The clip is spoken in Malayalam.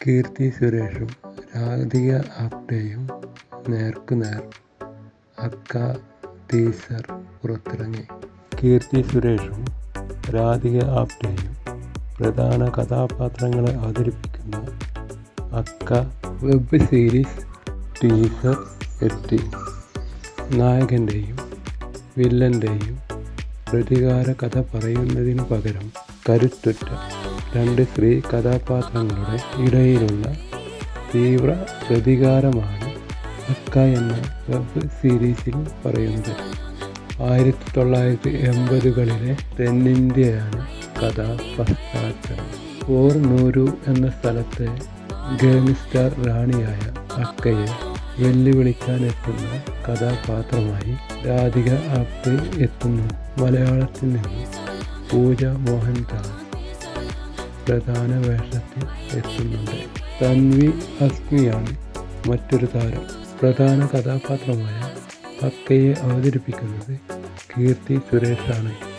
കീർത്തി സുരേഷും രാധിക ആപ്റ്റേയും നേർക്കുനേർ അക്ക ടീസർ പുറത്തിറങ്ങി. കീർത്തി സുരേഷും രാധിക ആപ്റ്റേയും പ്രധാന കഥാപാത്രങ്ങളെ അവതരിപ്പിക്കുന്ന അക്ക വെബ് സീരീസ് ടീസർ എത്തി. നായകന്റെയും വില്ലന്റെയും പ്രതികാര കഥ പറയുന്നതിന് പകരം കരുത്തുറ്റ രണ്ട് സ്ത്രീ കഥാപാത്രങ്ങളുടെ ഇടയിലുള്ള തീവ്ര പ്രതികാരമാണ് അക്ക എന്ന വെബ് സീരീസിൽ പറയുന്നത്. ആയിരത്തി തൊള്ളായിരത്തി എൺപതുകളിലെ തെന്നിന്ത്യയാണ് കഥ പശ്ചാത്തലം നൂരു എന്ന സ്ഥലത്തെ ഗേമിസ്റ്റാർ റാണിയായ അക്കയെ വെല്ലുവിളിക്കാനെത്തുന്ന കഥാപാത്രമായി രാധിക ആപ്തെ എത്തുന്നു. മലയാളത്തിൽ നിന്ന് പൂജ മോഹൻദാസ് പ്രധാന വേഷത്തിൽ എത്തുന്നുണ്ട്. തൻവി അസ്മിയാണ് മറ്റൊരു താരം. പ്രധാന കഥാപാത്രമായ അക്കയെ അവതരിപ്പിക്കുന്നത് കീർത്തി സുരേഷാണ്.